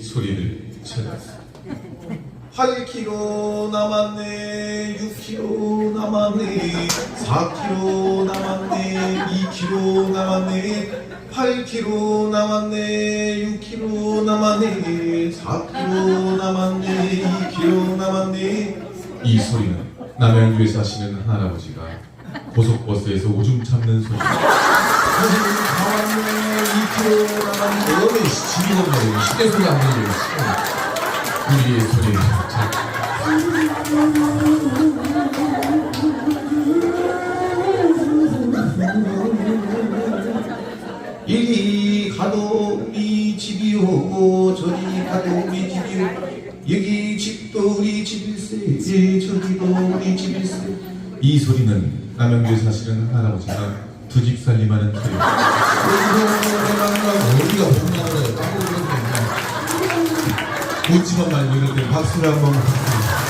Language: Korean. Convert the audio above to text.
소리를 찾았어. 8km 남았네 6km 남았네 4km 남았네 2km 남았네 8km 남았네 6km 남았네 4km 남았네 2km 남았네 이 소리는 남양주에 사시는 할아버지가 고속버스에서 오줌 참는 소리. 선생님 남았네 2km 남았네 너는 집이 시대 소리 안 들려. 우리의 소리를 찾았어. 이리 가도 우리 집이오 저리 가도 우리 집이오 여기 집도 우리 집일세 저기도 우리 집일세 이 소리는 남양주에 사시는 할아버지가 두 집 살림하는 소리. 어디가 웃지만 말고 때 박수를 한번.